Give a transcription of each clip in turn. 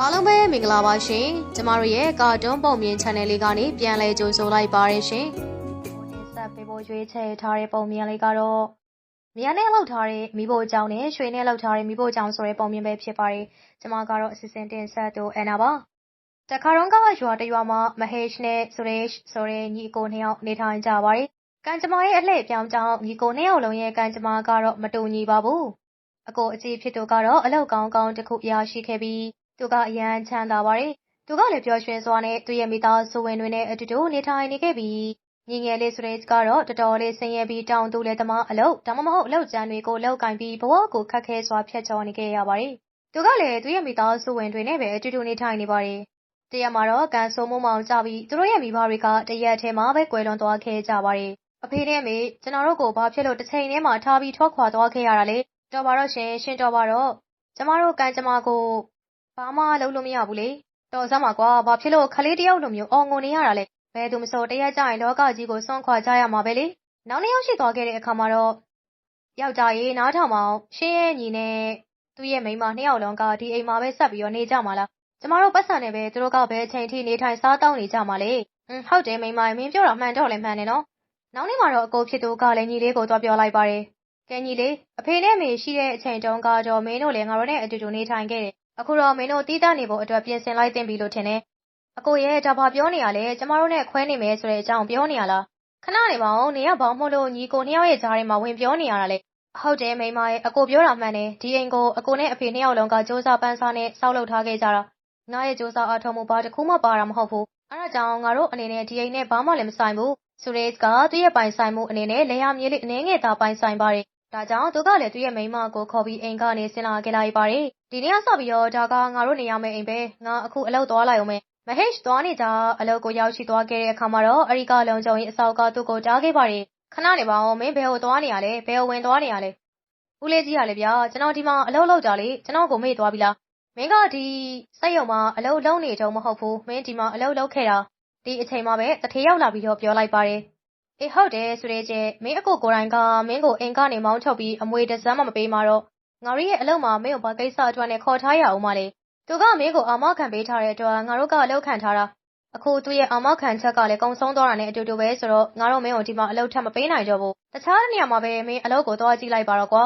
အားလုံးပဲမင်္ဂလာပါရှင်ကျမတို့ရဲ့ကာတွန်းပုံမြင် channel လေးကနေပြန်လည်ကြိုဆိုလိုက်ပါရရှင်တင်ဆက်ပေးဖို့ရွေးချယ်ထားတဲ့ပုံမြင်လေးကတော့မြန်နဲ့လောက်ထားတဲ့မိဖို့အကြောင်းနဲ့ရွှေနဲ့လောက်ထားတဲ့မိဖို့အကြောင်းဆိုတဲ့ပုံမြင်ပဲဖြစ်ပါတယ်ကျမကတော့အစီအစဉ်တင်ဆက်သူအန်နာပါတခါတော့ကရွာတရွာမှာမဟေ့ရှ်နဲ့ဆိုရေရှ်ဆိုတဲ့ညီကိုနှစ်ယောက်နေထိုင်ကြပါတယ်ကံကြမ္မာရဲ့အလှည့်ပြောင်းကြောင်းညီကိုနှစ်ယောက်လုံးရဲ့ကံကြမ္မာကတော့မတူညီပါဘူးအကိုအကြီးဖြစ်သူကတော့အလောက်ကောင်းကောင်းတစ်ခုရရှိခဲ့ပြီး သူကအရန်ချမ်းသာပါတယ်။သူကလည်း ပျော်ရွှင်စွာနဲ့ သူ့ရဲ့မိသားစုဝင်တွေနဲ့အတူတူ နေထိုင်နေခဲ့ပြီး ညီငယ်လေးဆိုတဲ့ကတော့ တော်တော်လေးဆင်းရဲပြီး တောင်သူလည်းသမားအလုပ် ဒါမှမဟုတ်အလုပ်ကျန်းတွေကိုလောက်ကင်ပြီး ဘဝကို ခက်ခဲစွာ ဖြတ်ကျော်နေခဲ့ရပါတယ်။သူကလည်း သူ့ရဲ့မိသားစုဝင်တွေနဲ့ပဲ အတူတူနေထိုင်နေပါတယ်။တရက်မှာတော့ကန်ဆိုးမိုးမောင်ကြပြီး သူတို့ရဲ့မိဘတွေက တရက်ထဲမှာပဲ ကွယ်လွန်သွားခဲ့ကြပါတယ်။အဖေနဲ့မေ ကျွန်တော်တို့ကို ဘာဖြစ်လို့တစ်ချိန်တည်းမှာထားပြီး ထွက်ခွာသွားခဲ့ရတာလဲ တော်ပါတော့ရှင် ရှင်တော်ပါတော့ ကျမတို့ကန်ကျမကို ဘာမှလုပ်လို့မရဘူးလေတော်စမ်းပါကွာဘာဖြစ်လို့ခလေးတယောက်လိုမျိုးအော်ငိုနေရတာလဲဘယ်သူမဆိုတရက်ကြရင်လောကကြီးကိုစွန့်ခွာကြရမှာပဲလေနောက်နှစ်ယောက်ရှိသွားခဲ့တဲ့အခါမှာတော့ယောက်ျားရေးနားထောင်မအောင်ရှင်းရဲ့ညီနဲ့သူ့ရဲ့မိန်းမနှစ်ယောက်လုံးကဒီအိမ်မှာပဲဆက်ပြီးတော့နေကြမှာလားကျမတို့ပတ်စံနေပဲသူတို့ကဘယ်အချိန်ထိနေထိုင်စားတောင်းနေကြမှာလဲဟွန်းဟုတ်တယ်မိန်းမမင်းပြောတာမှန်တော့လည်းမှန်တယ်နော်နောက်နေ့မှာတော့အကိုဖြစ်သူကလည်းညီလေးကိုသွားပြောလိုက်ပါတယ်ကဲညီလေးအဖေနဲ့အမေရှိတဲ့အချိန်တုန်းကတော့မင်းတို့လည်းငါတို့နဲ့အတူတူနေထိုင်ခဲ့တယ် အခုတော့မင်းတို့တီးတနေဖို့အတွက် ပြင်ဆင်လိုက်တင်ပြီလို့ထင်တယ်။အကိုရဲ့ ဒါဘာပြောနေရလဲ ကျမတို့နဲ့ ခွဲနေမယ်ဆိုတဲ့အကြောင်း ပြောနေရလား ခဏနေပါဦး နေရဘောင်းမို့လို့ ညီကိုနှစ်ယောက်ရဲ့ကြားထဲမှာ ဝင်ပြောနေရတာလေဟုတ်တယ်မိမရဲ့အကိုပြောတာမှန်တယ် ဒီအိမ်ကို အကိုနဲ့ အဖေနှစ်ယောက်လုံးကစူးစမ်းပန်းစားနဲ့စောက်လုပ်ထားခဲ့ကြတာ ငါရဲ့စူးစမ်းအထောက်မှု ဘာတစ်ခုမှပါတာ မဟုတ်ဘူး အဲဒါကြောင့် ငါတို့အနေနဲ့ ဒီအိမ်နဲ့ ဘာမှလည်းမဆိုင်ဘူးဆူရေစ်ကသူ့ရဲ့ပိုင်ဆိုင်မှုအနေနဲ့လေယာမြေးလေး အနေငယ်သာ ပိုင်ဆိုင်ပါတယ် ဒါကြောင့် သူကလည်း သူ့ရဲ့ မိန်းမကိုခေါ်ပြီး အိမ်ကနေ ဆင်းလာခဲ့လိုက်ပါတယ်။ဒီနေ့ကစပြီးတော့ ဒါက ငါတို့နေရမယ့်အိမ်ပဲ။ငါ အခု အလုပ်သွားလိုက်အောင်မယ်။မဟေ့ရှ်သွားနေကြအလုပ်ကို ရောက်ရှိသွားခဲ့တဲ့အခါမှာတော့အရိကလုံချုံရင်အစောက်က သူ့ကို တားခဲ့ပါတယ်။ခဏနေပါဦး မင်း ဘယ်ကိုသွားနေရလဲ။ဘယ်ကို ဝင်သွားနေရလဲ။ဦးလေးကြီးရလေဗျာ ကျွန်တော် ဒီမှာ အလုပ်လုပ်ကြလေ ကျွန်တော်ကို မေ့သွားပြီလား။မင်းက ဒီစက်ရုံမှာ အလုပ်လုပ်နေတုံးမဟုတ်ဘူး။မင်း ဒီမှာ အလုပ်လုပ်ခဲ့တာ ဒီအချိန်မှာပဲတထေးရောက်လာပြီးတော့ ပြောလိုက်ပါတယ်။ အေးဟုတ်တယ်ဆိုတဲ့ကျမင်းအကိုကိုယ်တိုင်က မင်းကိုအိမ်ကနေမောင်းထုတ်ပြီး အမွေတစမ်းမှမပေးမှာတော့ ငါတို့ရဲ့အလုပ်မှာမင်းကိုဘာကိစ္စအတွက်နဲ့ခေါ်ထားရအောင်မလဲသူကမင်းကိုအာမခံပေးထားတဲ့အတွက်ငါတို့ကအလုပ်ခံထားတာအခုသူ့ရဲ့အာမခံချက်ကလည်းကုံဆုံးသွားတာနဲ့အတူတူပဲဆိုတော့ငါတို့မင်းကိုဒီမှာအလုပ်ထပ်မပေးနိုင်ကြဘူးတခြားနေရာမှာပဲမင်းအလုပ်ကိုသွားကြည့်လိုက်ပါတော့ကွာ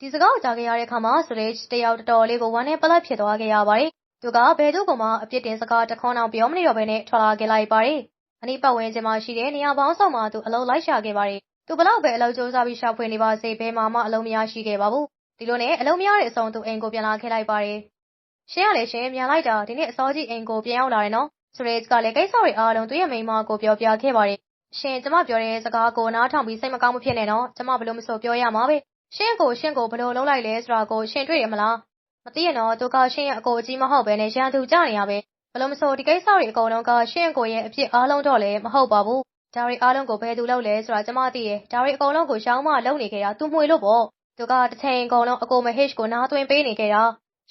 ဒီစကားကိုကြားခဲ့ရတဲ့အခါမှာဆိုလေတယောက်တော်တော်လေးကိုဝမ်းနဲ့ပလက်ဖြစ်သွားခဲ့ရပါတယ်သူကဘယ်သူ့ကမှအပြစ်တင်စကားတခွန်းအောင်ပြောမနေတော့ဘဲနဲ့ထွက်လာခဲ့လိုက်ပါတယ် အနီးပတ်ဝန်းကျင်မှာရှိတဲ့ နေရာပေါင်းစုံမှာ သူအလုပ်လိုက်ရှာခဲ့ပါတယ်။သူဘလောက်ပဲ အလုပ်ကြိုးစားပြီး ရှာဖွေနေပါစေ ဘယ်မှာမှ အလုပ်မရရှိခဲ့ပါဘူး။ဒီလိုနဲ့ အလုပ်မရတဲ့အဆုံး သူအိမ်ကို ပြန်လာခဲ့လိုက်ပါတယ်။ရှင်းရလေရှင်းမြန်လိုက်တာ ဒီနေ့အစောကြီး အိမ်ကို ပြန်ရောက်လာတယ်နော်။ဆိုရဲကလည်း ကိစ္စတွေအားလုံး သူ့ရဲ့မိန်းမကို ပြောပြခဲ့ပါတယ်။ရှင် ကျမပြောတဲ့စကားကို နားထောင်ပြီး စိတ်မကောင်းမဖြစ်နဲ့နော်။ကျမဘလို့မဆို ပြောရမှာပဲ။ရှင်းကို ရှင်းကိုဘလို့လုံးလိုက်လဲဆိုတာကို ရှင်တွေ့ရမလား။မသိရတော့ သူက ရှင်းရဲ့အကိုအကြီးမဟုတ်ပဲနဲ့ ရန်သူကြနေရပဲ ဘလို့မဆိုဒီကိစ္စတွေအကုန်လုံးကရှင့်ကိုရဲ့အဖြစ်အားလုံးတော့လည်းမဟုတ်ပါဘူးဒါတွေအားလုံးကိုဘယ်သူလုပ်လဲဆိုတာကျမသိတယ်ဒါတွေအကုန်လုံးကိုရှောင်းမလုပ်နေခဲ့တာသူမှွေလို့ပေါ့သူကတစ်ချိန်အကုန်လုံးအကိုမဟစ်ကိုနားသွင်းပေးနေခဲ့တာ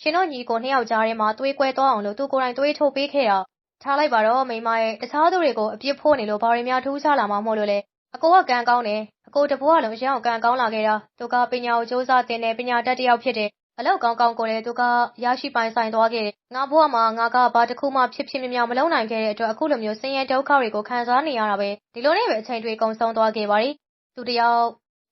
ရှင်တို့ညီကိုနှစ်ယောက်ကြားထဲမှာသွေးကွဲသွားအောင်လို့သူကိုယ်တိုင်သွေးထိုးပေးခဲ့တာထားလိုက်ပါတော့မိမရဲ့တခြားသူတွေကိုအပြစ်ဖို့နေလို့ဘာတွေများထူးခြားလာမှမဟုတ်လို့လဲအကိုကကံကောင်းတယ်အကိုတဘွားလုံးရအောင်ကံကောင်းလာခဲ့တာသူကပညာကိုစူးစမ်းတင်တယ်ပညာတတ်တယောက်ဖြစ်တယ် အလောက်ကောင်းကောင်းကိုလည်းသူကရရှိပိုင်ဆိုင်သွားခဲ့တယ်။ငါဘဝမှာငါကဘာတစ်ခုမှဖြစ်ဖြစ်မြောင်မလုံးနိုင်ခဲ့တဲ့အတွက်အခုလိုမျိုးဆင်းရဲဒုက္ခတွေကိုခံစားနေရတာပဲ။ဒီလိုနဲ့ပဲအချိန်တွေကုန်ဆုံးသွားခဲ့ပါရီ။သူတယောက်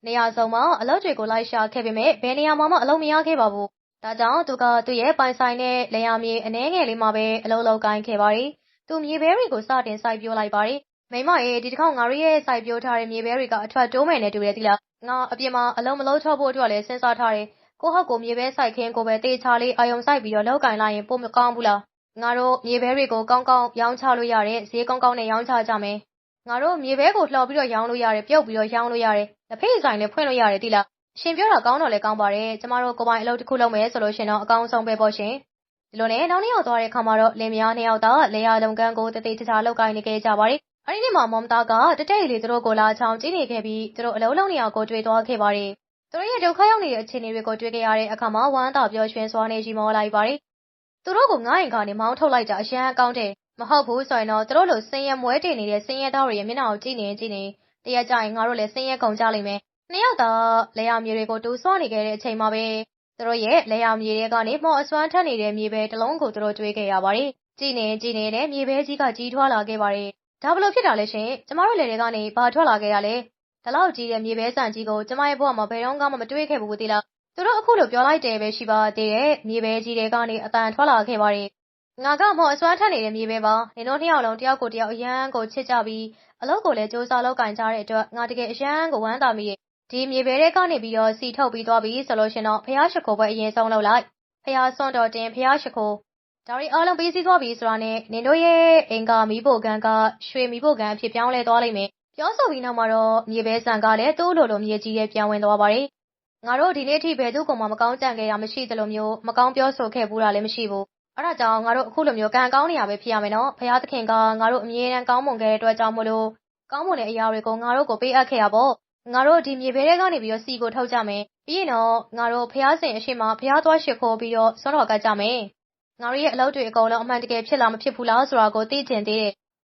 နေရာစုံမှာအလုပ်တွေကိုလိုက်ရှာခဲ့ပေမဲ့ဘယ်နေရာမှာမှအလုပ်မရခဲ့ပါဘူး။ဒါကြောင့်သူကသူ့ရဲ့ပိုင်ဆိုင်တဲ့လယ်ယာမြေအနှဲငယ်လေးမှာပဲအလုပ်လုပ်ကိုင်းခဲ့ပါရီ။သူမြေဘဲတွေကိုစတင်စိုက်ပျိုးလိုက်ပါရီ။မိမရဲ့ဒီတစ်ခေါက်ငါတို့ရဲ့စိုက်ပျိုးထားတဲ့မြေဘဲတွေကအထွက်တိုးမယ်နဲ့တူတယ်သီလား။ငါအပြင်မှာအလုံးမလုံးထုတ်ဖို့အတွက်လည်းစဉ်းစားထားတယ်။ ကိုဟုတ်ကိုမြေပဲစိုက်ခင်းကိုပဲတေချာလေးအာယုံစိုက်ပြီးတော့လောက်ကင်လိုက်ရင်ပိုမကောင်းဘူးလားငါတို့မြေပဲတွေကိုကောင်းကောင်းရောင်းချလို့ရတယ်ဈေးကောင်းကောင်းနဲ့ရောင်းချကြမယ်ငါတို့မြေပဲကိုလှော်ပြီးတော့ရောင်းလို့ရတယ်ပြုတ်ပြီးတော့ရောင်းလို့ရတယ်လက်ဖေးဆိုင်လည်းဖွင့်လို့ရတယ်တိလားရှင်ပြောတာကောင်းတော့လည်းကောင်းပါတယ်ကျမတို့ကိုပိုင်အလုပ်တစ်ခုလုပ်မယ်ဆိုလို့ရှင်တော့အကောင်းဆုံးပဲပေါ့ရှင်ဒီလိုနဲ့နောက်နေ့ရောက်သွားတဲ့ခါမှာတော့လင်မယားနှစ်ယောက်သားလေယာလုံကန်းကိုတတိတခြားလောက်ကိုင်းနေခဲ့ကြပါတယ်အဲ့ဒီနေ့မှာမောင်သားကတတိတ်လေးသူတို့ကိုလာချောင်းကြည့်နေခဲ့ပြီးသူတို့အလုံးလုံးနေအောင်ကိုတွေ့သွားခဲ့ပါတယ် သူတို့ရဲ့ဒုက္ခရောက်နေတဲ့အခြေအနေတွေကိုတွေ့ကြရတဲ့အခါမှာဝမ်းသာပျော်ရွှင်စွာနေရှိမောလိုက်ပါတယ်။သူတို့ကိုငားရင်ကနေမောင်းထုတ်လိုက်တာအရန်အကောင်းတယ်။မဟုတ်ဘူးဆိုရင်တော့သူတို့လိုဆင်းရဲမွဲတင်နေတဲ့ဆင်းရဲသားတွေရဲ့မျက်နှာကိုကြည့်နေကြည့်နေတရက်ကြရင်ငါတို့လည်းဆင်းရဲကုန်ကြလိမ့်မယ်။နှစ်ယောက်သာလေယာမြေတွေကိုတူးဆွနေခဲ့တဲ့အချိန်မှာပဲသူတို့ရဲ့လက်ရမြေတွေကနေမော်အစွမ်းထက်နေတဲ့မြေပဲတစ်လုံးကိုသူတို့တွေးခဲ့ရပါတယ်။ကြည်နေကြည်နေနဲ့မြေပဲကြီးကကြီးထွားလာခဲ့ပါတယ်။ဒါဘလို့ဖြစ်တာလဲရှင်။ကျမတို့လက်တွေကနေဘာထွက်လာခဲ့ရလဲ။ ဒီလောက်ကြီးတဲ့မြေပဲဆန်ကြီးကိုကျမရဲ့ဘဝမှာဘယ်တော့မှမတွေးခဲ့ဘူးသီလား။သူတို့အခုလိုပြောလိုက်တယ်ပဲရှိပါသေးတယ်။မြေပဲကြီးတွေကနေအတန်ထွက်လာခဲ့ပါတယ်။ငါကမော်အစွမ်းထက်နေတဲ့မြေပဲပါ။နင်တို့နှစ်ယောက်လုံးတယောက်ကိုတယောက်အရန်ကိုချစ်ကြပြီးအလုပ်ကိုလည်းစူးစမ်းလုပ်ကင်ကြတဲ့အတွက်ငါတကယ်အရန်ကိုဝမ်းသာမိရဲ့ဒီမြေပဲတွေကနေပြီးတော့စီထုတ်ပြီးသွားပြီဆိုလို့ရှင်တော့ဖះရှိခိုးပွဲအရင်ဆုံးလုပ်လိုက်ဖះစွန့်တော်တင်ဖះရှိခိုးဒါရီအားလုံးပြီးစီးသွားပြီဆိုတာနဲ့နင်တို့ရဲ့အင်္ဂါမီးဖို့ကန်ကရွှေမီးဖို့ကန်ဖြစ်ပြောင်းလဲသွားလိမ့်မယ် ပြောဆိုပြီးနောက်မှာတော့ မြေပဲဆန်ကလည်း သူ့လိုလို မြေကြီးရဲ့ပြန်ဝင်သွားပါတယ် ငါတို့ ဒီနေ့ထိ ဘယ်သူ့ကောင်မှ မကောင်းကြံခဲ့တာမရှိသလိုမျိုး မကောင်းပြောဆိုခဲ့ဘူးတာလည်း မရှိဘူး အဲ့ဒါကြောင့် ငါတို့ အခုလိုမျိုး ကံကောင်းနေရပဲ ဖြစ်ရမယ်နော်ဖះသခင်က ငါတို့ အမြဲတမ်း ကောင်းမွန်ခဲ့တဲ့အတွက်ကြောင့်မလို့ ကောင်းမွန်တဲ့အရာတွေကို ငါတို့ကို ပေးအပ်ခဲ့ရပေါ့ ငါတို့ ဒီမြေပဲထဲကနေပြီးတော့စီကို ထုတ်ကြမယ် ပြီးရင်တော့ ငါတို့ဖះစင်အရှိမဖះသွားရှိခိုးပြီးတော့စောတော်ကကြမယ် ငါတို့ရဲ့ အလုပ်တွေအကုန်လုံး အမှန်တကယ် ဖြစ်လာမဖြစ်ဘူးလားဆိုတာကို သိချင်သေးတယ်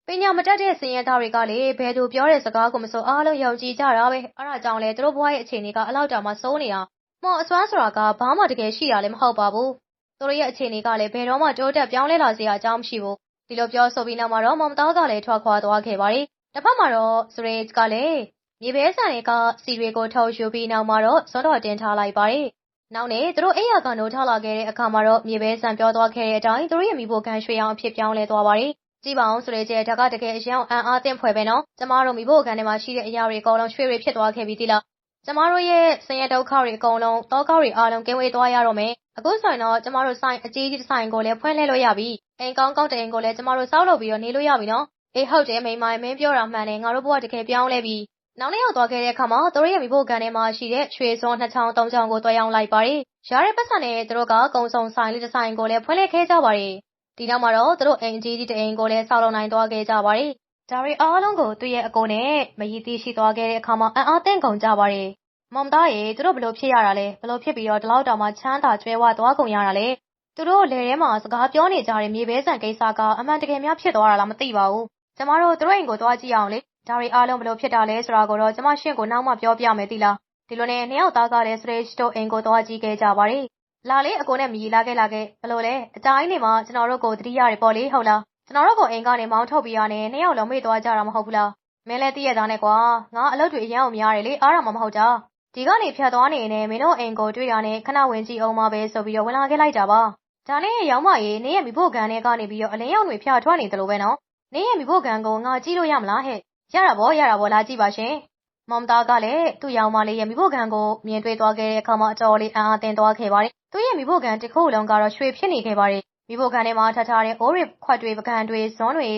ပညာမတတ်တဲ့စင်ရသားတွေကလေဘယ်သူပြောတဲ့စကားကိုမဆို အားလုံးယုံကြည်ကြတာပဲ အဲ့ဒါကြောင့်လေသူတို့ဘဝရဲ့ အခြေအနေကအလောက်တောင်မှစိုးနေတာမော်အစွမ်းဆိုတာက ဘာမှ တကယ်ရှိတာလည်း မဟုတ်ပါဘူး သူတို့ရဲ့ အခြေအနေကလည်း ဘယ်တော့မှ တိုးတက်ပြောင်းလဲလာစရာ အကြောင်းမရှိဘူး ဒီလိုပြောဆိုပြီးနောက်မှာတော့ မောင်သားကလည်း ထွက်ခွာသွားခဲ့ပါတယ်တစ်ဖက်မှာတော့စရေကလည်း မြေပဲဆန်တွေကစီတွေကိုထုတ်ယူပြီးနောက်မှာတော့စွန်းတော်တင်ထားလိုက်ပါတယ်။နောက်နေ့ သူတို့အိယာကနိုးထားလာခဲ့တဲ့အခါမှာတော့ မြေပဲဆန်ပြောသွားခဲ့တဲ့အတိုင်း သူတို့ရဲ့မိဖို့ခံရွှေအောင်အဖြစ် ပြောင်းလဲသွားပါတယ်။ ကြည့်ပါအောင်ဆိုလေကျဒါကတကယ်အရင်အံအားသင့်ဖွယ်ပဲနော်။ကျမတို့မိဖို့ခံထဲမှာရှိတဲ့အရာတွေအကုန်လုံးရွှေတွေဖြစ်သွားခဲ့ပြီသီလား။ကျမတို့ရဲ့ဆင်းရဲဒုက္ခတွေအကုန်လုံးတောကောက်တွေအားလုံးကင်းဝေးသွားရတော့မယ်။အခုဆိုရင်တော့ကျမတို့ဆိုင်အကြီးကြီးဆိုင်ကိုလည်းဖွင့်လှစ်လို့ရပြီ။အိမ်ကောင်းကောင်းတဲ့အိမ်ကိုလည်းကျမတို့စောက်လုပ်ပြီးတော့နေလို့ရပြီနော်။အေးဟုတ်တယ်မိမမင်းပြောတာမှန်တယ်ငါတို့ဘဝတကယ်ပြောင်းလဲပြီနောက်နေ့ရောက်သွားခဲ့တဲ့အခါမှာသူတို့ရဲ့မိဖို့ကန်ထဲမှာရှိတဲ့ရွှေစွန်းနှစ်ချောင်းသုံးချောင်းကိုတွဲရောင်းလိုက်ပါတယ်။ရတဲ့ပတ်စံနဲ့သူတို့ကကုံစုံဆိုင်လေးတစ်ဆိုင်ကိုလည်းဖွင့်လှစ်ခဲ့ကြပါတယ်။ ဒီနောက်မှာတော့သူတို့အိမ်ကြီးကြီးတအိမ်ကိုလည်းဆောက်လုပ်နိုင်သွားခဲ့ကြပါတယ်။ဒါရီအားလုံးကိုသူ့ရဲ့အကိုနဲ့မယီတီရှိသွားခဲ့တဲ့အခါမှာအံ့အားသင့်ကုန်ကြပါတယ်။မောင်သားရေသူတို့ဘလို့ဖြစ်ရတာလဲဘလို့ဖြစ်ပြီးတော့ဒီလောက်တောင်မှချမ်းသာကျွဲဝသွားကုန်ရတာလဲသူတို့လေထဲမှာစကားပြောနေကြတဲ့မြေပဲဆန်ကိစ္စကအမှန်တကယ်များဖြစ်သွားတာလားမသိပါဘူး။ကျမတို့သူတို့အိမ်ကိုသွားကြည့်အောင်လေဒါတွေအားလုံးဘလို့ဖြစ်တာလဲဆိုတာကိုတော့ကျမရှင့်ကိုနောက်မှပြောပြမယ်သီလားဒီလိုနဲ့နှစ်ယောက်သားကလည်းစရေချ်တို့အိမ်ကိုသွားကြည့်ခဲ့ကြပါတယ် လာလေအကိုနဲ့မြည်လာခဲ့လာခဲ့ဘလို့လဲအတိုင်းနေမှာကျွန်တော်တို့ကိုတတိရတယ်ပေါ့လေဟုတ်လားကျွန်တော်တို့ကိုအိမ်ကနေမောင်းထုတ်ပြီးရနဲ့နှစ်ယောက်လုံးမေ့သွားကြတာမဟုတ်ဘူးလားမင်းလည်းသိရသားနဲ့ကွာငါအလုပ်တွေအရန်အောင်များတယ်လေအားရမှာမဟုတ်တာဒီကနေဖြတ်သွားနေနေမင်းတို့အိမ်ကိုတွေ့ရနဲ့ခဏဝင်ကြည့်အောင်ပါပဲဆိုပြီးတော့ဝင်လာခဲ့လိုက်တာပါဒါနဲ့ရောင်းမရေနေရဲ့မိဖို့ကန်ထဲကနေပြီးတော့အလင်းရောက်တွေဖြာထွက်နေတယ်လို့ပဲနော်နေရဲ့မိဖို့ကန်ကိုငါကြည့်လို့ရမလားဟဲ့ရတာပေါ့ရတာပေါ့လာကြည့်ပါရှင်။မောင်သားကလည်းသူ့ရောင်မလေးရဲ့မိဖို့ခံကိုမြင်တွေ့သွားခဲ့တဲ့အခါမှာအတော်လေးအံ့အားသင့်သွားခဲ့ပါတယ်။ သူ့ရဲ့မိဖို့ခံတစ်ခုလုံးကတော့ရွှေဖြစ်နေခဲ့ပါတယ်။မိဖို့ခံထဲမှာထထားတဲ့အိုးရခွက်တွေပကံတွေဇွန်းတွေ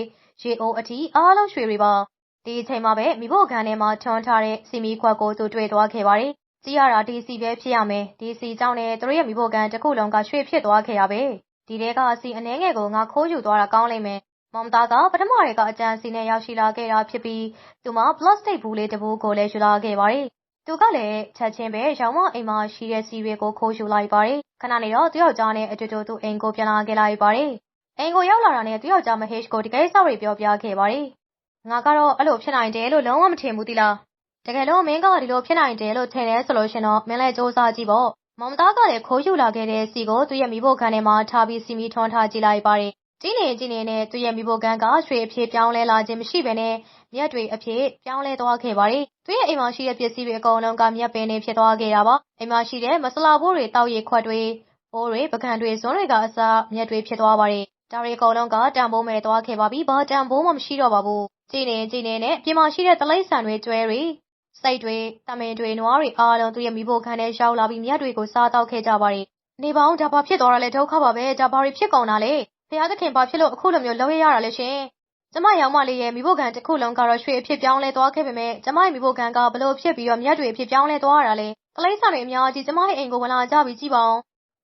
ရေအိုးအထီးအားလုံးရွှေတွေပါ။ဒီအချိန်မှာပဲမိဖို့ခံထဲမှာထွန်းထားတဲ့စီမီခွက်ကိုသူတွေ့သွားခဲ့ပါတယ်။ကြည့်ရတာဒီစီပဲဖြစ်ရမယ်။ဒီစီကြောင့်လည်းသူတို့ရဲ့မိဖို့ခံတစ်ခုလုံးကရွှေဖြစ်သွားခဲ့ရပဲ။ဒီတဲကအစီအနှဲငယ်ကိုငါခိုးယူသွားတာကောင်းလိမ့်မယ်မောင်သားကပထမရေကအကြံစီနဲ့ရောက်ရှိလာခဲ့တာဖြစ်ပြီးသူမပလတ်စတစ်ဘူးလေးတစ်ဘူးကိုလည်းယူလာခဲ့ပါတယ်။ သူကလည်း ချက်ချင်းပဲ ရောင်မအိမ်မှာရှိတဲ့စီတွေကို ခိုးယူလိုက်ပါတယ်။ခဏနေတော့ သူယောက်ျားနဲ့အတူတူ သူအိမ်ကို ပြန်လာခဲ့လိုက်ပါတယ်။အိမ်ကိုရောက်လာတာနဲ့ သူယောက်ျား မဟေ့ကိုတကယ်ဆောက်ရီပြောပြခဲ့ပါတယ်။ငါကတော့ အဲ့လိုဖြစ်နိုင်တယ်လို့ လုံးဝမထင်ဘူးသီလား။တကယ်လို့ မင်းက ဒီလိုဖြစ်နိုင်တယ်လို့ ထင်တယ်ဆိုလို့ရှင်တော့ မင်းလည်းစူးစမ်းကြည့်ပေါ့။မောင်သားကလည်း ခိုးယူလာခဲ့တဲ့စီကို သူ့ရဲ့မိဖို့ခံထဲမှာထားပြီးစီမီထွန်းထားကြည့်လိုက်ပါတယ် ကြည့်နေကြည့်နေနဲ့ သူ့ရဲ့မိဖို့ကန်းက ရွှေအဖြစ်ပြောင်းလဲလာခြင်းမရှိဘဲနဲ့ မြက်တွေအဖြစ် ပြောင်းလဲသွားခဲ့ပါတယ်။သူ့ရဲ့အိမ်မှာရှိတဲ့ ပစ္စည်းတွေအကုန်လုံးက မြက်ပင်တွေဖြစ်သွားခဲ့တာပါ။အိမ်မှာရှိတဲ့ မဆလာဘိုးတွေတောက်ရည်ခွက်တွေ ဘိုးတွေပကံတွေ ဇွန်းတွေကအစ မြက်တွေဖြစ်သွားပါတယ်။ဒါတွေအကုန်လုံးက တန်ဖိုးမဲ့သွားခဲ့ပါပြီ။ဘာတန်ဖိုးမှ မရှိတော့ပါဘူး။ကြည့်နေကြည့်နေနဲ့ပြင်မှာရှိတဲ့တလိမ့်ဆန်တွေကျွဲတွေစိတ်တွေတမင်တွေ နွားတွေအားလုံး သူ့ရဲ့မိဖို့ခန်းထဲရောက်လာပြီး မြက်တွေကို စားတောက်ခဲ့ကြပါတယ်။နေပေါင်းဒါဘာဖြစ်သွားတာလဲ ဒုက္ခပါပဲ ဒါဘာတွေဖြစ်ကုန်တာလဲဖះသခင် ဘာဖြစ်လို့ အခုလိုမျိုးလုပ်ရရတာလဲရှင် ကျမရောင်မလေးရဲ့မိဖို့ကန်တစ်ခုလုံးကတော့ ရွှေအဖြစ်ပြောင်းလဲသွားခဲ့ပေမဲ့ ကျမရဲ့မိဖို့ကန်ကဘလို့ဖြစ်ပြီးတော့ မြတ်တွေအဖြစ်ပြောင်းလဲသွားရတာလဲကလေးစားတွေအများကြီး ကျမရဲ့ အိမ်ကို ဝင်လာကြပြီးကြည့်ပါဦး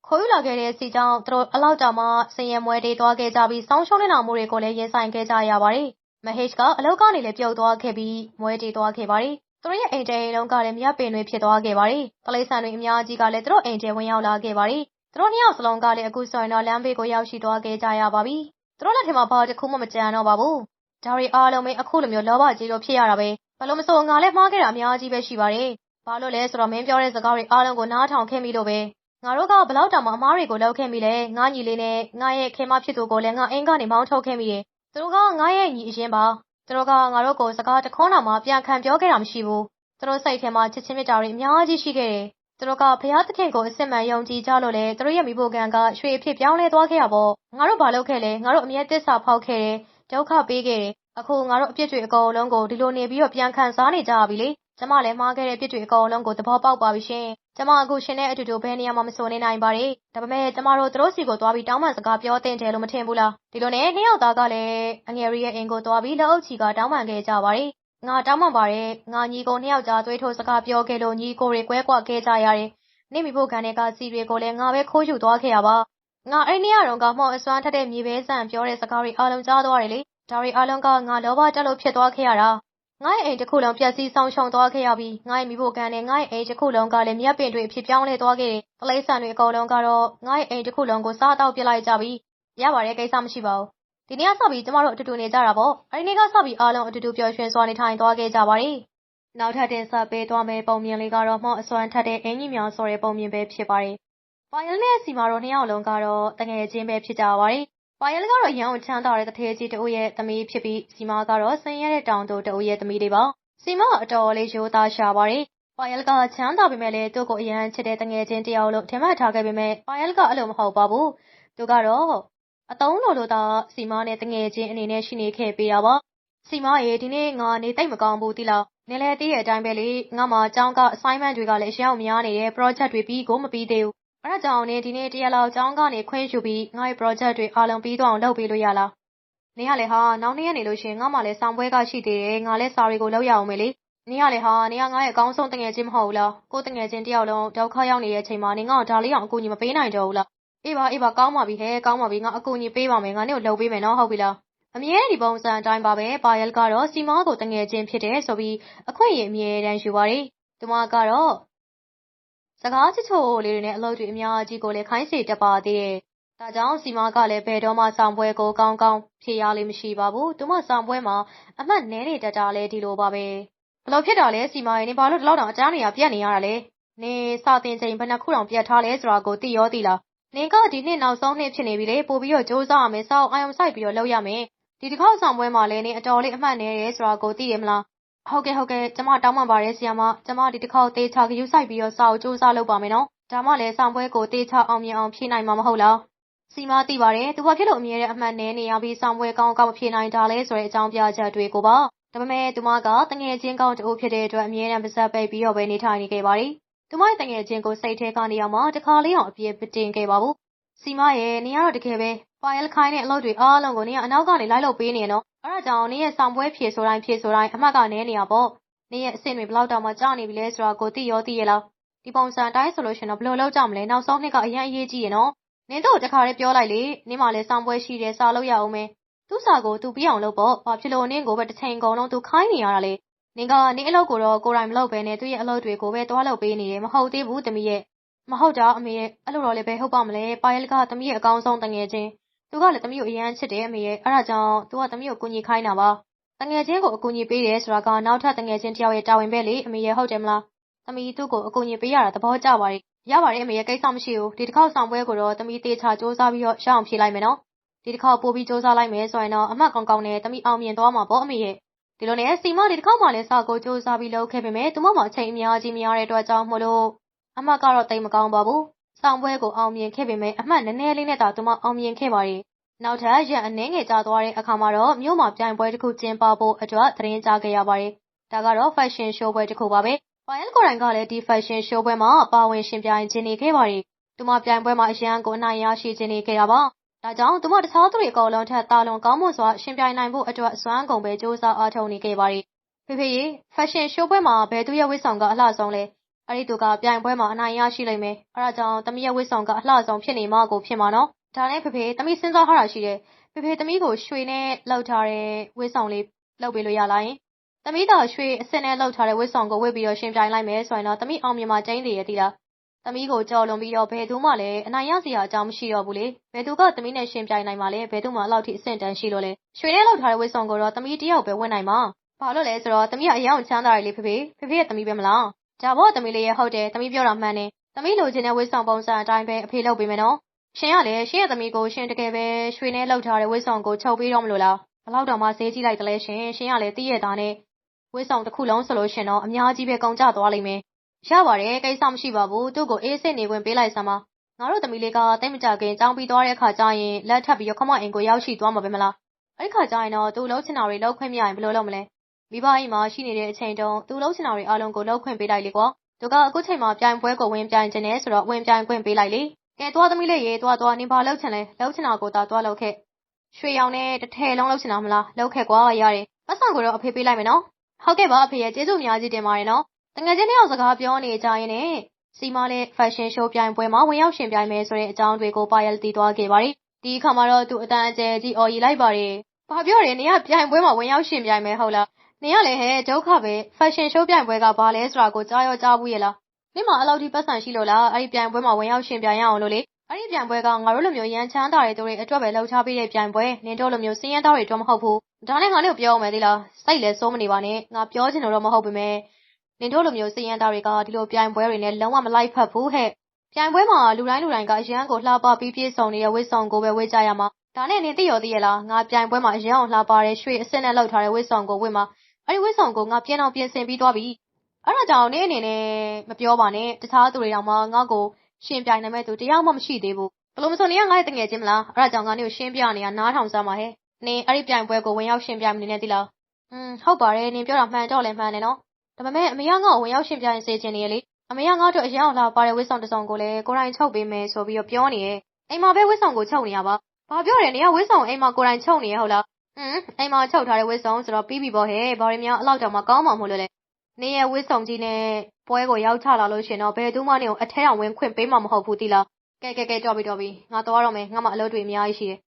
ခိုးယူလာခဲ့တဲ့စီကြောင့် သူတို့အလောက်တောင်မှစင်ရမွဲတေးသွားခဲ့ကြပြီးစောင်းရှုံးနေတာမှုတွေကိုလည်း ရင်ဆိုင်ခဲ့ကြရပါတယ်မဟေ့ချ်ကအလောက်ကနေလည်း ပြုတ်သွားခဲ့ပြီး မွဲတေးသွားခဲ့ပါတယ် သူတို့ရဲ့ အိမ်တဲလုံးကလည်း မြတ်ပင်တွေ ဖြစ်သွားခဲ့ပါတယ်ကလေးစားတွေအများကြီးကလည်း သူတို့အိမ်တဲဝင်ရောက်လာခဲ့ပါတယ် သူတို့နှစ်ယောက်စလုံးကလည်း အခုဆိုရင်တော့ လမ်းဘေးကို ရောက်ရှိသွားခဲ့ကြရပါပြီ။ သူတို့လက်ထဲမှာဘာတစ်ခုမှမကြံတော့ပါဘူး။ဒါရီအားလုံးပဲအခုလိုမျိုးလောဘကြီးလို့ဖြစ်ရတာပဲ။ဘလို့မဆိုငါလည်းမှားခဲ့တာအများကြီးပဲရှိပါတယ်။ဘာလို့လဲဆိုတော့မင်းပြောတဲ့စကားတွေအားလုံးကိုနားထောင်ခဲ့မိလို့ပဲငါတို့ကဘလောက်တောင်မှအမားတွေကိုလောက်ခဲ့မိလဲငါညီလေးနဲ့ငါရဲ့ခင်မဖြစ်သူကိုလည်းငါအိမ်ကနေမောင်းထုတ်ခဲ့မိတယ်သူတို့ကငါရဲ့ညီအရင်ပါသူတို့ကငါတို့ကိုစကားတခွန်းတောင်မှပြန်ခံပြောခဲ့တာမရှိဘူးသူတို့စိတ်ထဲမှာချစ်ချင်းမြတ်တာတွေအများကြီးရှိခဲ့တယ် သူတို့က ဘုရားသခင်ကို အစစ်မှန် ယုံကြည်ကြလို့လေသူတို့ရဲ့မိဖို့ကံကရွှေအဖြစ် ပြောင်းလဲသွားခဲ့ရပေါ့ ငါတို့ ဘာလုပ်ခဲ့လဲ ငါတို့ အမြဲတစ္ဆာဖောက်ခဲ့တယ် ဒုက္ခပေးခဲ့တယ် အခု ငါတို့ အပြစ်တွေ အကုန်လုံးကို ဒီလိုနေပြီးတော့ ပြန်ခံစားနေကြရပြီလေ ကျမလည်း မှားခဲ့တဲ့ပြစ်တွေ အကုန်လုံးကို သဘောပေါက်ပါပြီရှင်။ကျမ အခု ရှင်နဲ့အတူတူ ဘယ်နေရာမှာ မဆို နေနိုင်ပါလေ။ဒါပေမဲ့ ကျမတို့ သူတို့စီကိုသွားပြီး တောင်းပန်စကား ပြောတင်တယ်လို့ မထင်ဘူးလား။ဒီလိုနဲ့ နှစ်ယောက်သားကလည်း အငယ်ရီရဲ့အိမ်ကိုသွားပြီး လက်အုပ်ချီကတောင်းပန်ခဲ့ကြပါလေ။ ငါတောင်းပန်ပါတယ်။ငါညီကိုနှစ်ယောက်ကြားသွေးထိုးစကားပြောခဲ့လို့ညီကိုတွေကွဲကွာခဲ့ကြရတယ်။နေမိဖို့ခံတဲ့ကစီတွေကိုလည်းငါပဲခိုးယူသွားခဲ့ရပါ။ငါအဲ့ဒီနေ့ကတော့ကမောင်အစွမ်းထက်တဲ့မြေပဲဆန်ပြောတဲ့စကားတွေအလုံးကြားသွားတယ်လေ။ဒါတွေအလုံးကငါလောဘတက်လို့ဖြစ်သွားခဲ့ရတာငါ့ရဲ့အိမ်တစ်ခုလုံးပျက်စီးဆုံးရှုံးသွားခဲ့ရပြီးငါ့ရဲ့မိဖို့ကန်နဲ့ငါ့ရဲ့အိမ်တစ်ခုလုံးကလည်းမြက်ပင်တွေအဖြစ်ပြောင်းလဲသွားခဲ့တယ်။တလိษံတွေအကုန်လုံးကတော့ငါ့ရဲ့အိမ်တစ်ခုလုံးကိုစားတောက်ပစ်လိုက်ကြပြီ။ရပါတယ်ကိစ္စမရှိပါဘူး။ ဒီနေ့ကစပြီးကျမတို့အတူတူနေကြတာပေါ့။အဲဒီနေ့ကစပြီးအားလုံးအတူတူပျော်ရွှင်စွာနေထိုင်သွားခဲ့ကြပါတယ်။နောက်ထပ်တင်ဆက်ပေးသွားမယ့်ပုံမြင်လေးကတော့မော့အစွမ်းထက်တဲ့အင်ကြီးမြောင်ဆိုတဲ့ပုံမြင်ပဲဖြစ်ပါတယ်။ပါယယ်နဲ့စီမာတို့နှစ်ယောက်လုံးကတော့တငယ်ချင်းပဲဖြစ်ကြပါတယ်ပါယယ်ကတော့ရန်ကိုချမ်းသာတဲ့တထေးကြီးတဦးရဲ့သမီးဖြစ်ပြီးစီမာကတော့ဆင်းရဲတဲ့တောင်သူတဦးရဲ့သမီးလေးပါစီမာအတော်လေးရိုးသားရှာပါတယ်ပါယယ်ကချမ်းသာပေမဲ့လည်းသူ့ကိုအရန်ချစ်တဲ့တငယ်ချင်းတယောက်လို့ထင်မှတ်ထားခဲ့ပေမဲ့ပါယယ်ကအဲ့လိုမဟုတ်ပါဘူးသူကတော့ အတုံးလိုလိုသာ စီမာနဲ့တငယ်ချင်းအနေနဲ့ ရှိနေခဲ့ပေးတာပါ စီမာရေဒီနေ့ ငါနေတိတ်မကောင်းဘူးတိလားနေလဲတည့်ရဲ့အတိုင်းပဲလေ ငါမှအကြောင်းက assignment တွေကလည်း အရောက်များနေတယ် project တွေ ပြီးကိုမပြီးသေးဘူး အဲ့ဒါကြောင့်နေဒီနေ့တရက်လောက် ကျောင်းကနေ ခွင့်ယူပြီး ငါ့ရဲ့ project တွေအားလုံး ပြီးသွားအောင် လုပ်ပေးလို့ရလား။နေရလေဟာ နောက်နေ့ကနေလို့ရှိရင် ငါမှလည်းဆောင်ပွဲက ရှိသေးတယ် ငါလည်း စာတွေကို လုပ်ရအောင်မယ်လေ။နေရလေဟာနေကငါ့ရဲ့ အကောင်းဆုံးတငယ်ချင်း မဟုတ်ဘူးလား။ကိုတငယ်ချင်းတယောက်လုံး ဒုက္ခရောက်နေတဲ့အချိန်မှာနေငါ့ကို ဒါလေးအောင် အကူအညီ မပေးနိုင်တော့ဘူးလား။ အေးပါအေးပါကောင်းပါပြီဟဲ့ကောင်းပါပြီငါအကူအညီပေးပါမယ်ငါနေ့ကိုလုပ်ပေးမယ်နော်ဟုတ်ပြီလား။အမြဲဒီပုံစံအတိုင်းပါပဲပါယယ်ကတော့စီမားကိုတငယ်ချင်းဖြစ်တယ်ဆိုပြီးအခွင့်အရေးအမြဲတမ်းယူပါတယ်။သူမကတော့စကားချစ်ချိုလေးတွေနဲ့အလုပ်တွေအများကြီးကိုလည်းခိုင်းစေတတ်ပါသေးတယ်။ဒါကြောင့်စီမာကလည်းဘယ်တော့မှဆောင်ပွဲကိုကောင်းကောင်းဖြေရလေးမရှိပါဘူး။သူမဆောင်ပွဲမှာအမှတ်နည်းနေတတ်တာလည်းဒီလိုပါပဲ။ဘလို့ဖြစ်တာလဲစီမာရဲ့နေဘာလို့ဒီလောက်တောင်အကြားနေရပြက်နေရတာလဲ။နေစာတင်ချိန်ဘယ်နှခုတောင်ပြတ်ထားလဲဆိုတာကိုသိရောသိလား။ နင်ကဒီနှစ်နောက်ဆုံးနှစ်ဖြစ်နေပြီလေပို့ပြီးတော့စူးစမ်းရမယ်စောက်အာယုံဆိုင်ပြီးတော့လုပ်ရမယ်။ဒီတစ်ခေါက်ဆောင်ပွဲမှာလည်းနေအတော်လေးအမှတ်နည်းတယ်ဆိုတာကိုသိရမလားဟုတ်ကဲ့ဟုတ်ကဲ့ကျမတောင်းပန်ပါတယ်ဆီယမကျမဒီတစ်ခေါက်တေချာဂရုစိုက်ပြီးတော့စာအုပ်စူးစမ်းလုပ်ပါမယ်နော်ဒါမှလည်းဆောင်ပွဲကိုတေချာအောင်မြင်အောင်ဖြေနိုင်မှာမဟုတ်လားစီမသိပါတယ်သူဘာဖြစ်လို့အမြဲတမ်းအမှန်နဲ့နေရပြီးဆောင်ပွဲကောင်းကောင်းမဖြေနိုင်တာလဲဆိုတဲ့အကြောင်းပြချက်တွေကိုပါဒါပေမဲ့သူမကတငယ်ချင်းကောင်းတူဖြစ်တဲ့အတွက်အမြဲတမ်းပါဇက်ပိတ်ပြီးတော့ပဲနေထိုင်နေခဲ့ပါတယ် သူမရဲ့တငယ်ချင်းကိုစိတ်ထဲကနေအောင်မှတခါလေးအောင်အပြည့်ပတင်ခဲ့ပါဘူးစီမရဲ့နေရတော့တကယ်ပဲပါယယ်ခိုင်းတဲ့အလုပ်တွေအားလုံးကိုနေရအနောက်ကနေလိုက်လုပ်ပေးနေနော်အဲ့ဒါကြောင့်နေရဲ့ဆောင်ပွဲဖြေဆိုတိုင်းဖြေဆိုတိုင်းအမှတ်ကနည်းနေရပေါ့နေရဲ့အဆင့်တွေဘလောက်တောင်မှကြာနေပြီလဲဆိုတာကိုသိရောသိရလားဒီပုံစံတိုင်းဆိုလို့ရှင်တော့ဘယ်လိုလုပ်ကြမလဲနောက်ဆုံးနှစ်ကအရင်အရေးကြီးရနော်နင်းတို့တခါတည်းပြောလိုက်လေနင်းမှလည်းဆောင်ပွဲရှိတယ်စာလို့ရအောင်မယ်သူ့စာကိုသူပြီးအောင်လုပ်ပေါ့ဘာဖြစ်လို့နင်းကိုပဲတစ်ချိန်ကုန်လုံးသူခိုင်းနေရတာလဲ နင်က နင်းအလုပ်ကိုတော့ ကိုယ်တိုင်မလုပ်ဘဲနဲ့ သူ့ရဲ့အလုပ်တွေကိုပဲတွားလုပ်ပေးနေတယ် မဟုတ်သေးဘူး သမီးရဲ့ မဟုတ်တာ အမေရဲ့ အဲ့လိုတော့လည်းပဲဟုတ်ပါမလဲ ပါယလကသမီးရဲ့ အကောင်းဆုံးတငယ်ချင်း သူကလည်း သမီးကို အရန်ချစ်တယ် အမေရဲ့ အဲ့ဒါကြောင့် သူက သမီးကို ကူညီခိုင်းတာပါတငယ်ချင်းကို အကူအညီပေးတယ်ဆိုတာက နောက်ထပ်တငယ်ချင်းတယောက်ရဲ့ တာဝန်ပဲလေ အမေရဲ့ ဟုတ်တယ်မလား သမီး သူ့ကို အကူအညီပေးရတာ သဘောကျပါတယ် ရပါတယ် အမေရဲ့ ကိစ္စမရှိဘူး ဒီတစ်ခေါက် ဆောင်ပွဲကိုတော့ သမီးတေချာစူးစမ်းပြီးတော့ ရအောင်ဖြေလိုက်မယ်နော် ဒီတစ်ခေါက် ပို့ပြီးစူးစမ်းလိုက်မယ်ဆိုရင်တော့ အမှတ်ကောင်းကောင်းနဲ့ သမီး အောင်မြင်သွားမှာပေါ့ အမေရဲ့ ဒီလိုနဲ့စီမဒီတစ်ခေါက်မှလည်းစာကိုစူးစမ်းပြီးလုပ်ခဲ့ပေမဲ့သူမမှအချိန်အများကြီးမရတဲ့အတွက်ကြောင့်မို့လို့အမှတ်ကတော့တိတ်မကောင်းပါဘူးဆောင်ပွဲကိုအောင်မြင်ခဲ့ပေမဲ့အမှတ်နည်းနည်းလေးနဲ့သာသူမအောင်မြင်ခဲ့ပါတယ်နောက်ထပ်ရက်အနှင်းငယ်ကြာသွားတဲ့အခါမှာတော့မြို့မှာပြိုင်ပွဲတစ်ခုကျင်းပဖို့အတွက်သတင်းကြားခဲ့ရပါတယ်။ဒါကတော့ fashion show ပွဲတစ်ခုပါပဲ။ပိုင်ယယ်ကိုရိုင်ကလည်းဒီ fashion show ပွဲမှာပါဝင်ရှင်ပြိုင်ခြင်းနေခဲ့ပါတယ်။သူမပြိုင်ပွဲမှာအရန်ကိုအနိုင်ရရှိခြင်းနေခဲ့တာပါ။ ဒါကြောင့် သူမ တခြားသူတွေ အကုန်လုံးထက်တာလွန်ကောင်းမွန်စွာရှင်ပြိုင်နိုင်ဖို့အတွက် စွမ်းကုန်ပဲစူးစမ်းအားထုတ်နေခဲ့ပါတယ်။ဖေဖေရေ fashion show ပွဲမှာ ဘယ်သူရဲ့ဝတ်ဆောင်ကအလှဆုံးလဲ။အဲ့ဒီသူက ပြိုင်ပွဲမှာ အနိုင်ရရှိလိမ့်မယ်။အဲဒါကြောင့် သမီးရဲ့ဝတ်ဆောင်ကအလှဆုံး ဖြစ်နေမှကို ဖြစ်မှာနော်။ဒါနဲ့ ဖေဖေ သမီး စဉ်းစားထားတာရှိတယ် ဖေဖေ သမီးကို ရွှေနဲ့လှုပ်ထားတဲ့ ဝတ်ဆောင်လေး လုပ်ပေးလို့ရလားယင်။သမီးသာ ရွှေအစစ်နဲ့လှုပ်ထားတဲ့ ဝတ်ဆောင်ကို ဝတ်ပြီးတော့ရှင်ပြိုင်လိုက်မယ်ဆိုရင်တော့ သမီး အောင်မြင်မှကျင်းသေးရဲ့တိလား။ သမီးကိုကြော်လွန်ပြီးတော့ဘယ်သူမှလည်းအနိုင်ရစရာအကြောင်းမရှိတော့ဘူးလေ။ဘယ်သူကသမီးနဲ့ရှင်ပြိုင်နိုင်မှာလဲဘယ်သူမှအဲ့လောက်ထိအဆင့်တန်းရှိလို့လဲ။ရွှေနဲ့လှုပ်ထားတဲ့ဝတ်ဆောင်ကိုတော့သမီးတယောက်ပဲဝတ်နိုင်မှာ။ဘာလို့လဲဆိုတော့သမီးကအယောင်ချမ်းသာတယ်လေဖေဖေဖေဖေရဲ့သမီးပဲမလား။ဒါပေါ့သမီးလေးရဲ့ဟုတ်တယ်သမီးပြောတာမှန်တယ်။သမီးလိုချင်တဲ့ဝတ်ဆောင်ပုံစံအတိုင်းပဲအဖေလုပ်ပေးမယ်နော်။ရှင်ကလည်းရှင်ရဲ့သမီးကိုရှင်တကယ်ပဲရွှေနဲ့လှုပ်ထားတဲ့ဝတ်ဆောင်ကိုချုပ်ပေးတော့မလို့လား။ဘလောက်တောင်မှဈေးကြီးလိုက်တယ်လဲရှင်။ရှင်ကလည်းတည့်ရသားနဲ့ဝတ်ဆောင်တစ်ခုလုံးဆိုလို့ရှင်တော့အများကြီးပဲကုန်ကျသွားလိမ့်မယ်။ ရပါတယ်ကိစ္စမရှိပါဘူး။သူ့ကိုအေးစိတ်နေခွင့်ပေးလိုက်စမ်းပါ။ငါတို့သမီးလေးကတိတ်မကြခင်ကြောင်းပြီးသွားတဲ့အခါကျရင်လက်ထပ်ပြီးတော့ခမအိမ်ကိုရောက်ရှိသွားမှာပဲမလား။အဲ့ဒီခါကျရင်တော့သူ့လှုပ်ချင်တာတွေလှုပ်ခွင့်မရရင်ဘယ်လိုလုပ်မလဲ။မိဘအိမ်မှာရှိနေတဲ့အချိန်တုန်းသူ့လှုပ်ချင်တာတွေအားလုံးကိုလှုပ်ခွင့်ပေးလိုက်လေကွာ။သူကအခုချိန်မှာပြိုင်ပွဲကိုဝင်ပြိုင်ခြင်းနဲ့ဆိုတော့ဝင်ပြိုင်ခွင့်ပေးလိုက်လေ။ကဲသွားသမီးလေးရေသွားသွားနင်ဘာလှုပ်ချင်လဲလှုပ်ချင်တာကိုသာသွားလှုပ်ခဲ့။ရွှေရောင်နဲ့တစ်ထည်လုံးလှုပ်ချင်တာမလားလှုပ်ခဲ့ကွာရတယ်။ပတ်စံကိုတော့အဖေပေးလိုက်မယ်နော်။ဟုတ်ကဲ့ပါအဖေရဲ့ကျေးဇူးအများကြီးတင်ပါတယ်နော်။ တငယ်ချင်းတယောက်စကားပြောနေကြရင်နဲ့စီမာလေး fashion show ပြိုင်ပွဲမှာဝင်ရောက်ရှင်ပြိုင်မယ်ဆိုတဲ့အကြောင်းတွေကိုပါရလတီသွားခဲ့ပါတယ်။ဒီအခါမှာတော့သူအတန်အကျယ်ကြီးအော်ရီလိုက်ပါတယ်။ဘာပြောရဲနေကပြိုင်ပွဲမှာဝင်ရောက်ရှင်ပြိုင်မယ်ဟုတ်လား။နေရလေဟဲ့ဒုက္ခပဲ fashion show ပြိုင်ပွဲကဘာလဲဆိုတာကိုကြားရောကြားဘူးရဲ့လား။နေ့မှာအလောက်ဒီပတ်စံရှိလို့လားအဲ့ဒီပြိုင်ပွဲမှာဝင်ရောက်ရှင်ပြိုင်ရအောင်လို့လေ။အဲ့ဒီပြိုင်ပွဲကငါတို့လိုမျိုးရန်ချမ်းသာတဲ့သူတွေအတွက်ပဲလှုပ်ရှားပေးတဲ့ပြိုင်ပွဲနင်တို့လိုမျိုးစင်းရဲသားတွေအတွက်မဟုတ်ဘူး။ဒါနဲ့ငါနဲ့ပြောအောင်မယ်သေးလား။စိတ်လည်းစိုးမနေပါနဲ့။ငါပြောချင်လို့တော့မဟုတ်ပေမဲ့ နင်တို့လိုမျိုးစည်ရန်သားတွေကဒီလိုပြိုင်ပွဲတွေနဲ့လုံးဝမလိုက်ဖက်ဘူးဟဲ့ပြိုင်ပွဲမှာလူတိုင်းလူတိုင်းကအရန်ကိုလှပပြီးပြည့်စုံနေတဲ့ဝတ်ဆောင်ကိုပဲဝတ်ကြရမှာဒါနဲ့နင်သိရောသိရလားငါပြိုင်ပွဲမှာအရန်အောင်လှပတဲ့ရွှေအစစ်နဲ့လောက်ထားတဲ့ဝတ်ဆောင်ကိုဝတ်မှာအဲ့ဒီဝတ်ဆောင်ကိုငါပြင်အောင်ပြင်ဆင်ပြီးသွားပြီအဲ့ဒါကြောင့်နင်အနေနဲ့မပြောပါနဲ့တခြားသူတွေတောင်မှငါ့ကိုရှင်ပြိုင်နိုင်မဲ့သူတရားမှမရှိသေးဘူးဘလို့မဆိုနေကငါ့ရဲ့တငယ်ချင်းမလားအဲ့ဒါကြောင့်ငါနေကိုရှင်းပြနေတာနားထောင်စမ်းပါဟဲ့နင်အဲ့ဒီပြိုင်ပွဲကိုဝင်ရောက်ရှင်ပြိုင်မနေနဲ့သိလားอืมဟုတ်ပါတယ်နင်ပြောတာမှန်တော့လည်းမှန်တယ်နော် ဒါပေမဲ့အမေကငါ့ကိုဝင်ရောက်ရှင်ပြိုင်စေချင်နေရလေအမေကငါ့အတွက်အရန်အောင်လာပါတဲ့ဝစ်ဆောင်တစ်ဆောင်ကိုလည်းကိုရိုင်းချုပ်ပေးမယ်ဆိုပြီးတော့ပြောနေရဲ့အိမ်မှာပဲဝစ်ဆောင်ကိုချုပ်နေရပါဘာပြောတယ်နေကဝစ်ဆောင်အိမ်မှာကိုရိုင်းချုပ်နေရဟုတ်လားอืมအိမ်မှာချုပ်ထားတဲ့ဝစ်ဆောင်ဆိုတော့ပြီးပြီပေါ့ဟဲ့ဘာရင်းများအလောက်တောင်မှကောင်းမှာမဟုတ်လို့လေနေရဲ့ဝစ်ဆောင်ကြီးနဲ့ပွဲကိုရောက်ချလာလို့ရှင်တော့ဘယ်သူမှနေကိုအထဲအောင်ဝင်ခွင့်ပေးမှာမဟုတ်ဘူးတိလားကဲကဲကဲတော်ပြီတော်ပြီငါသွားတော့မယ်ငါမှအလုပ်တွေအများကြီးရှိတယ်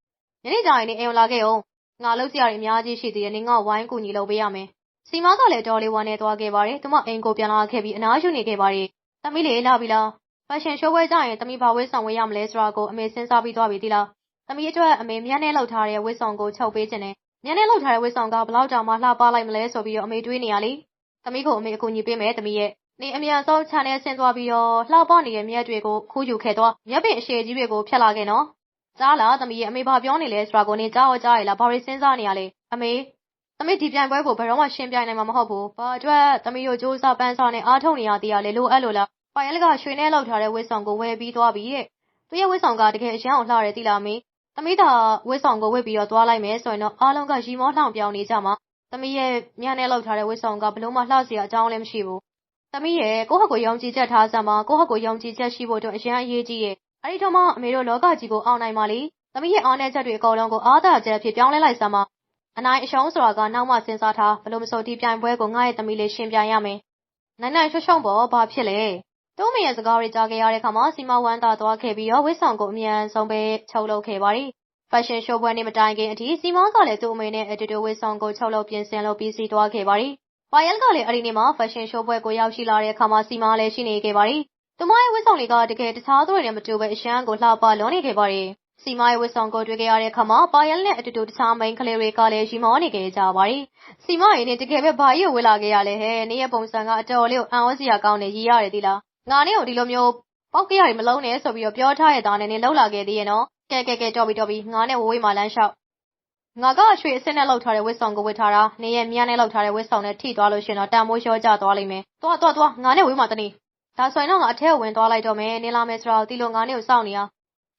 ညနေကျရင်နေအိမ်လာခဲ့အောင်ငါလုပ်စရာတွေအများကြီးရှိသေးတယ်နေငါဝိုင်းကူညီလုပ်ပေးရမယ် စီမားကလည်းတော်လေးဝမ်းနဲ့သွားခဲ့ပါတယ်။သူမအိမ်ကိုပြန်လာခဲ့ပြီးအနားယူနေခဲ့ပါတယ်။သမီးလေးလာပြီလား။ဖက်ရှင်ရှိုးပွဲကြရင်သမီးဘာဝတ်ဆောင်ဝတ်ရမလဲဆိုတာကိုအမေစဉ်းစားပြီးသွားပြီသီလား။သမီးအတွက်အမေမျက်နှာလောက်ထားတဲ့ဝတ်ဆောင်ကိုချုပ်ပေးခြင်းနဲ့မျက်နှာလောက်ထားတဲ့ဝတ်ဆောင်ကဘလောက်တောင်မှလှပလိုက်မလဲဆိုပြီးတော့အမေတွေးနေရလေ။သမီးကိုအမေအကူညီပေးမယ်သမီးရဲ့နေအမြန်ဆုံးခြံထဲဆင်းသွားပြီးတော့လှပနေတဲ့မြက်တွေကိုခူးယူခဲ့သွားမြက်ပင်အရှည်ကြီးတွေကိုဖျက်လာခဲ့နော်။ကြားလားသမီးရဲ့အမေဘာပြောနေလဲဆိုတာကိုနေကြားရောကြားရလားဘာတွေစဉ်းစားနေရလဲအမေ သမီးဒီပြိုင်ပွဲကိုဘယ်တော့မှရှင်ပြိုင်နိုင်မှာမဟုတ်ဘူး။ဘာအတွက်သမီးတို့စူးစမ်းပန်းစားနဲ့အားထုတ်နေရသေးရလဲလို့အဲ့လိုလား။ပိုင်ရလကရွှေနဲ့လောက်ထားတဲ့ဝစ်ဆောင်ကိုဝယ်ပြီးသွားပြီတဲ့။သူရဲ့ဝစ်ဆောင်ကတကယ်အရန်အောင်လှတယ်သိလားမေ။သမီးသာဝစ်ဆောင်ကိုဝတ်ပြီးတော့သွားလိုက်မယ်ဆိုရင်တော့အားလုံးကရီမောလှောင်ပြောင်နေကြမှာ။သမီးရဲ့မြနဲ့လောက်ထားတဲ့ဝစ်ဆောင်ကဘလို့မှလှစရာအကြောင်းလည်းမရှိဘူး။သမီးရဲ့ကိုယ့်ဟက်ကိုယုံကြည်ချက်ထားစမ်းပါကိုယ့်ဟက်ကိုယုံကြည်ချက်ရှိဖို့အတွက်အရန်အရေးကြီးရဲ့။အဲ့ဒီတော့မှအမေတို့လောကကြီးကိုအောင်နိုင်ပါလေ။သမီးရဲ့အားနည်းချက်တွေအကုန်လုံးကိုအားသာချက်ဖြစ်ပြောင်းလဲလိုက်စမ်းပါ အနိုင်အရှုံးဆိုတာကနောက်မှစဉ်းစားထားဘလို့မဆိုဒီပြိုင်ပွဲကိုငါ့ရဲ့သမီးလေးရှင်ပြိုင်ရမယ်နိုင်နိုင်ရှုံရှုံပေါ်ဘာဖြစ်လဲသူ့မရဲ့စကားတွေကြားခဲ့ရတဲ့ခါမှာစီမဝမ်းသာသွားခဲ့ပြီးတော့ဝစ်ဆောင်ကိုအမြန်ဆုံးပဲချုပ်လုပ်ခဲ့ပါတယ်ဖက်ရှင်ရှိုးပွဲနေ့မတိုင်ခင်အထိစီမောကလည်းသူ့အမေနဲ့အတူတူဝစ်ဆောင်ကိုချုပ်လုပ်ပြင်ဆင်လုပ်ပြီးစီးသွားခဲ့ပါတယ်ပါယယ်ကလည်းအဲ့ဒီနေ့မှာဖက်ရှင်ရှိုးပွဲကိုရောက်ရှိလာတဲ့အခါမှာစီမာလည်းရှိနေခဲ့ပါတယ်သူမရဲ့ဝစ်ဆောင်လေးကတကယ်တခြားသူတွေနဲ့မတူပဲအရှမ်းကိုလှပလွန်နေခဲ့ပါတယ် စီမာရဲ့ဝတ်ဆောင်ကိုတွေ့ခဲ့ရတဲ့အခါမှာပါယယ်နဲ့အတူတူတခြားမိန်းကလေးတွေကလည်းရီမောနေခဲ့ကြပါတယ်။စီမာရဲ့နေတကယ်ပဲဘာကြီးကိုဝေလာခဲ့ရလဲဟဲ့။နေရဲ့ပုံစံကအတော်လေးကိုအံ့ဩစရာကောင်းနေရည်ရတယ်ဒီလား။ငါနဲ့ကိုဒီလိုမျိုးပေါက်ကြရတယ်မလုံးနဲ့ဆိုပြီးတော့ပြောထားရတဲ့သားနဲ့နေလှုပ်လာခဲ့သေးရဲ့နော်။ကဲကဲကဲတော်ပြီတော်ပြီငါနဲ့ဝဝေးမှလမ်းလျှောက်။ငါကရွှေအစစ်နဲ့လောက်ထားတဲ့ဝတ်ဆောင်ကိုဝတ်ထားတာနေရဲ့မြန်းနဲ့လောက်ထားတဲ့ဝတ်ဆောင်နဲ့ထိသွားလို့ရှင်တော့တန်မိုးလျှော့ကျသွားလိမ့်မယ်။သွားသွားသွားငါနဲ့ဝေးမှတနည်းဒါဆိုရင်တော့ငါအထက်ဝင်သွားလိုက်တော့မယ်နေလာမယ်ဆိုတော့ဒီလိုငါနဲ့ကိုစောင့်နေအောင်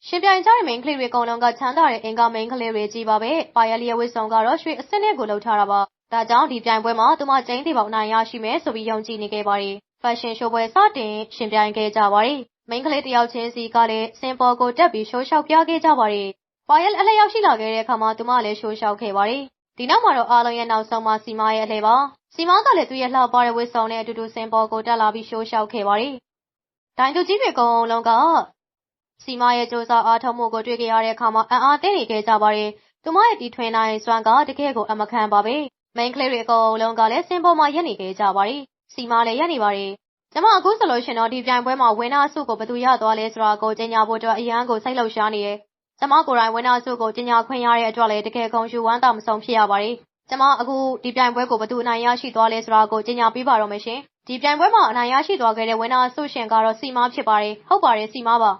ရှင်ပြိုင်ကြတဲ့မိန်းကလေးတွေအကုန်လုံးက ချမ်းသာတဲ့အင်္ဂါမိန်းကလေးတွေကြီးပါပဲ။ပါယလီရဲ့ဝတ်ဆောင်ကတော့ ရွှေအစစ်နဲ့ကိုလှုပ်ထားတာပါ။ဒါကြောင့် ဒီပြိုင်ပွဲမှာ သူမကျင်းသေးပေါက်နိုင်ရရှိမယ်ဆိုပြီး ယုံကြည်နေခဲ့ပါတယ်။ဖက်ရှင်ရှိုးပွဲစတင်ရှင်ပြိုင်ခဲ့ကြပါတယ်။မိန်းကလေးတယောက်ချင်းစီကလည်း စင်ပေါ်ကိုတက်ပြီး ရှိုးလျှောက်ပြခဲ့ကြပါတယ်။ပါယလအလှည့်ရောက်ရှိလာခဲ့တဲ့အခါမှာ သူမလည်း ရှိုးလျှောက်ခဲ့ပါတယ်။ဒီနောက်မှာတော့ အားလုံးရဲ့နောက်ဆုံးမှာစီမာရဲ့အလှည့်ပါ။စီမာကလည်း သူ့ရဲ့လှပတဲ့ဝတ်ဆောင်နဲ့အတူတူ စင်ပေါ်ကိုတက်လာပြီး ရှိုးလျှောက်ခဲ့ပါတယ်။ဒိုင်သူကြီးတွေအကုန်လုံးက စီမာရဲ့စူးစမ်းအားထုတ်မှုကို တွေ့ခဲ့ရတဲ့အခါမှာ အံ့အားသင့်နေခဲ့ကြပါတယ်။သူမရဲ့ တီထွင်နိုင်စွမ်းက တကယ်ကိုအမခံပါပဲ။မိန်းကလေးတွေ အကုန်လုံးကလည်း စင်ပေါ်မှာရက်နေခဲ့ကြပါတယ်။စီမာလည်းရက်နေပါတယ်။ကျမ အခုဆိုလို့ရှင်တော့ ဒီပြိုင်ပွဲမှာ ဝင်းနာစုကို ဘယ်သူရသွားလဲဆိုတာကို ကြေညာဖို့အတွက် အရန်ကို စိတ်လှုပ်ရှားနေရဲ့။ကျမကိုယ်တိုင် ဝင်းနာစုကို ကြေညာခွင့်ရတဲ့အတွက်လည်း တကယ်ကုန်ယူဝမ်းသာမဆုံး ဖြစ်ရပါတယ်။ကျမ အခု ဒီပြိုင်ပွဲကို ဘယ်သူအနိုင်ရရှိသွားလဲဆိုတာကို ကြေညာပေးပါတော့မယ်ရှင်။ဒီပြိုင်ပွဲမှာ အနိုင်ရရှိသွားခဲ့တဲ့ ဝင်းနာဆုရှင်ကတော့စီမားဖြစ်ပါတယ် ဟုတ်ပါတယ်စီမားပါ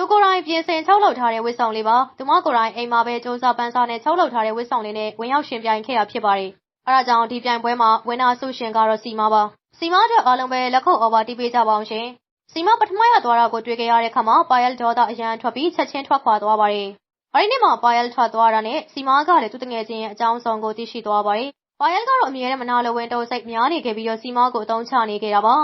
သူကိုယ်တိုင်ပြင်ဆင်ချုပ်လုပ်ထားတဲ့ဝစ်ဆောင်လေးပါသူမကိုယ်တိုင်အိမ်မှာပဲစ조사ပန်းစားနဲ့ချုပ်လုပ်ထားတဲ့ဝစ်ဆောင်လေးနဲ့ဝင်ရောက်ရှင်ပြိုင်ခဲ့တာဖြစ်ပါတယ်အဲဒါကြောင့်ဒီပြိုင်ပွဲမှာဝင်းနာဆုရှင်ကတော့စီမားပါစီမားအတွက်အားလုံးပဲလက်ခုပ်အော်ဘာတီးပေးကြပါအောင်ရှင်စီမားပထမရသွားတာကိုတွေ့ခဲ့ရတဲ့ခါမှာပါယယ်ဒေါ်တာအရန်ထွက်ပြီးချက်ချင်းထွက်ခွာသွားပါတယ်အဲဒီနေ့မှာပါယယ်ထွက်သွားတာနဲ့စီမားကလည်းသူတငယ်ချင်းရဲ့အကြောင်းဆောင်ကိုသိရှိသွားပါတယ်ပါယယ်ကတော့အမြဲတမ်းမနာလိုဝင်တုံးစိတ်များနေခဲ့ပြီးတော့စီမားကိုအတုံးချနေခဲ့တာပါ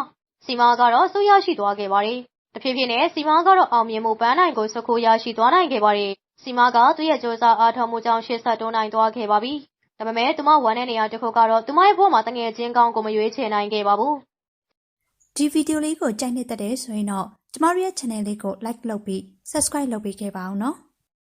စီမားကတော့ဆူရရှိသွားခဲ့ပါတယ် တဖြည်းဖြည်းနဲ့စီမားကတော့အောင်မြင်မှုပန်းနိုင်ကိုစခိုးရရှိသွားနိုင်ခဲ့ပါတယ်စီမားကသူ့ရဲ့စ조사အားထုတ်မှုကြောင့်ရှေ့ဆက်တွန်းနိုင်သွားခဲ့ပါပြီဒါပေမဲ့သူမဝမ်းတဲ့နေရာတစ်ခုကတော့သူမရဲ့ဘဝမှာတငယ်ချင်းကောင်းကိုမရွေးချယ်နိုင်ခဲ့ပါဘူးဒီဗီဒီယိုလေးကိုကြိုက်နှစ်သက်တယ်ဆိုရင်တော့ကျမတို့ရဲ့ channel လေးကို like လုပ်ပြီး subscribe လုပ်ပေးခဲ့ပါအောင်နော်